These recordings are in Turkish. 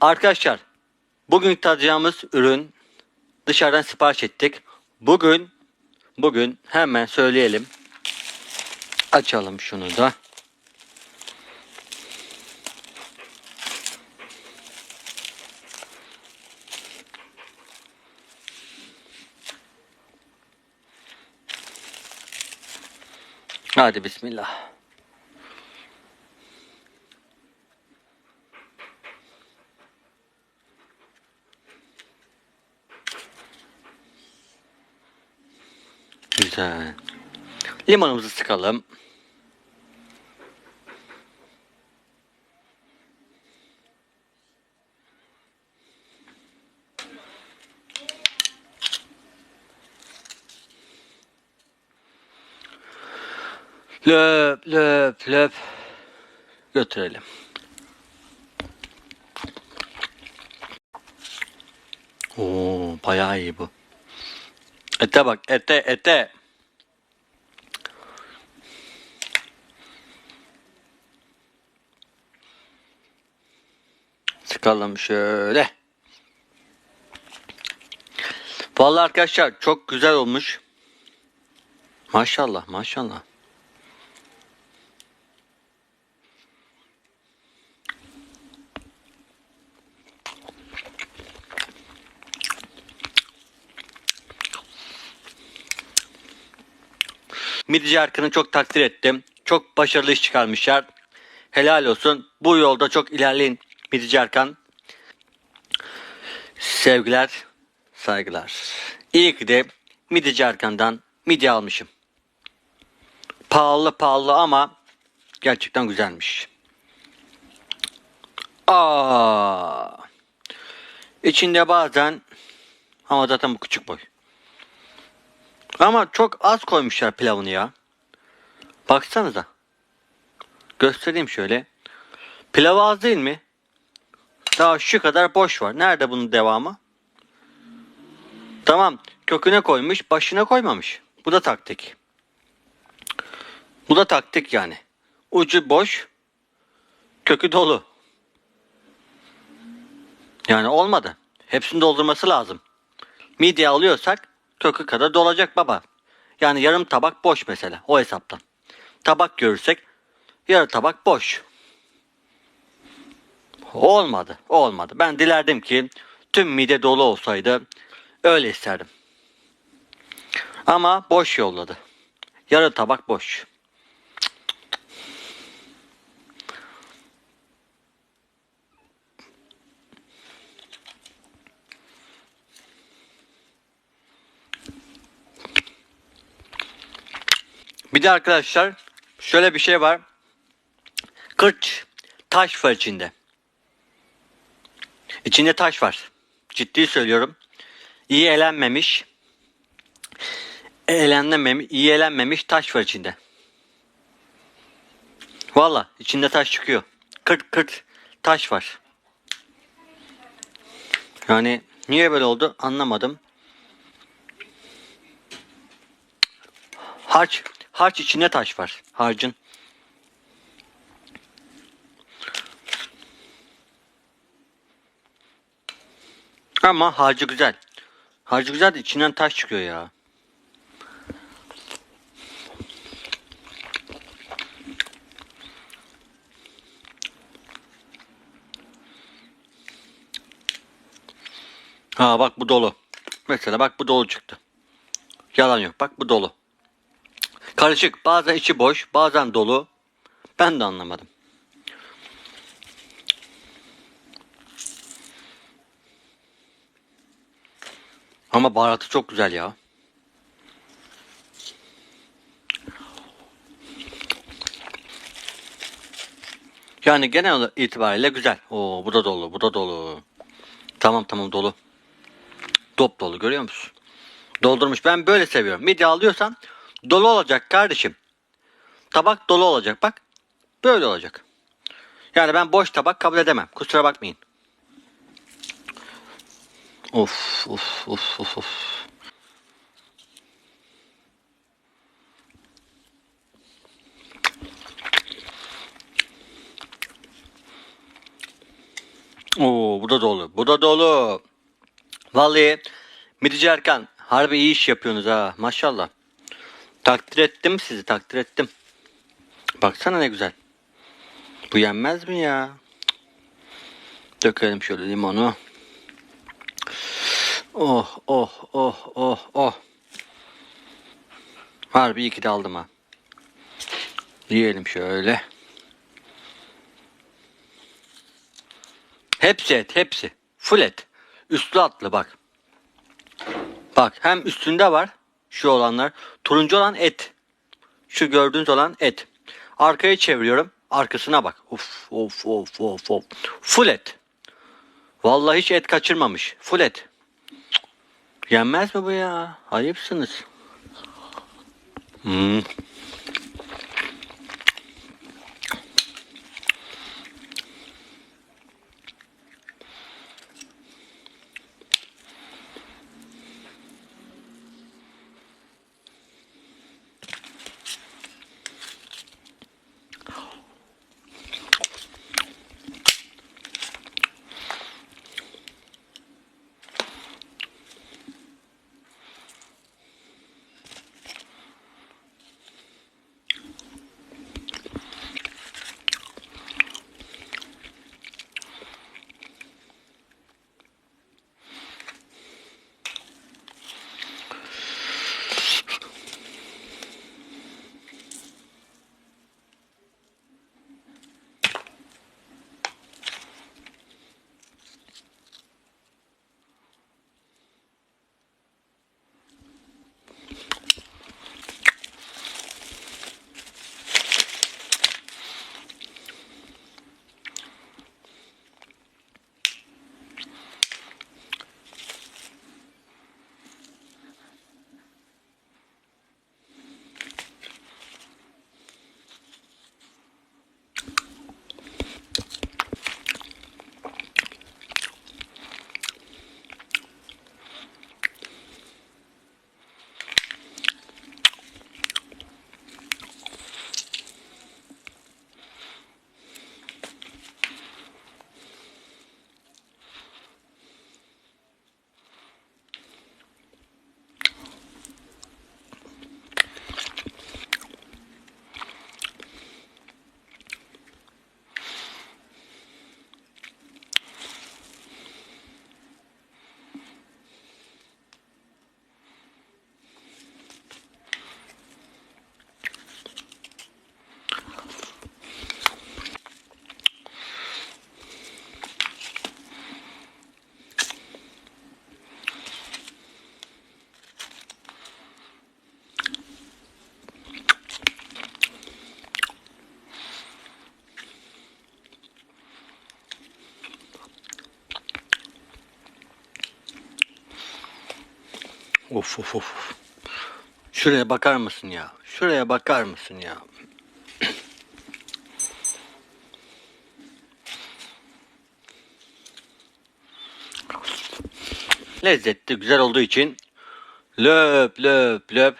Arkadaşlar bugün tadacağımız ürün dışarıdan sipariş ettik. Bugün bugün hemen söyleyelim. Açalım şunu da. Hadi bismillah. Güzel. Limonumuzu sıkalım. Löp löp löp götürelim. Oo, bayağı iyi bu. Ete bak, ete, ete. Sıkalım şöyle. Vallahi arkadaşlar çok güzel olmuş. Maşallah, maşallah. Midye Arkın'ı çok takdir ettim. Çok başarılı iş çıkarmışlar. Helal olsun. Bu yolda çok ilerleyin Midye Arkan. Sevgiler, saygılar. İyi ki de Midye Arkan'dan midye almışım. Pahalı pahalı ama gerçekten güzelmiş. Aa. İçinde bazen ama zaten bu küçük boy. Ama çok az koymuşlar pilavını ya. Baksanıza. Göstereyim şöyle. Pilav az değil mi? Daha şu kadar boş var. Nerede bunun devamı? Tamam. Köküne koymuş, başına koymamış. Bu da taktik. Bu da taktik yani. Ucu boş, kökü dolu. Yani olmadı. Hepsini doldurması lazım. Midye alıyorsak kökü kadar dolacak baba. Yani yarım tabak boş mesela o hesaptan. Tabak görürsek yarı tabak boş. Olmadı, olmadı. Ben dilerdim ki tüm mide dolu olsaydı öyle isterdim. Ama boş yolladı. Yarı tabak boş. Bir de arkadaşlar şöyle bir şey var. Kırç taş var içinde. İçinde taş var. Ciddi söylüyorum. İyi elenmemiş. Elenmemiş, iyi elenmemiş taş var içinde. Valla içinde taş çıkıyor. Kırt kırt taş var. Yani niye böyle oldu anlamadım. Harç, harç içinde taş var. Harcın. Ama harcı güzel. Harcı güzel de içinden taş çıkıyor ya. Ha bak bu dolu. Mesela bak bu dolu çıktı. Yalan yok. Bak bu dolu. Karışık. Bazen içi boş, bazen dolu. Ben de anlamadım. Ama baharatı çok güzel ya. Yani genel itibariyle güzel. Oo bu da dolu, bu da dolu. Tamam tamam dolu. Dop dolu görüyor musun? Doldurmuş. Ben böyle seviyorum. Midye alıyorsan dolu olacak kardeşim. Tabak dolu olacak bak. Böyle olacak. Yani ben boş tabak kabul edemem. Kusura bakmayın. Of of of of of. Oo bu da dolu. Bu da dolu. Vallahi Midici Erkan harbi iyi iş yapıyorsunuz ha. Maşallah. Takdir ettim sizi takdir ettim. Baksana ne güzel. Bu yenmez mi ya? Dökelim şöyle limonu. Oh oh oh oh oh. Harbi iyi ki de ha. Yiyelim şöyle. Hepsi et hepsi. Full et. Üstü atlı bak. Bak hem üstünde var şu olanlar. Turuncu olan et. Şu gördüğünüz olan et. Arkayı çeviriyorum. Arkasına bak. Of of of of of. Full et. Vallahi hiç et kaçırmamış. Full et. Yenmez mi bu ya? Ayıpsınız. Hmm. Of of of. Şuraya bakar mısın ya? Şuraya bakar mısın ya? Lezzetli, güzel olduğu için löp löp löp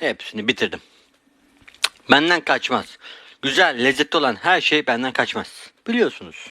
hepsini bitirdim. Benden kaçmaz. Güzel, lezzetli olan her şey benden kaçmaz. Biliyorsunuz.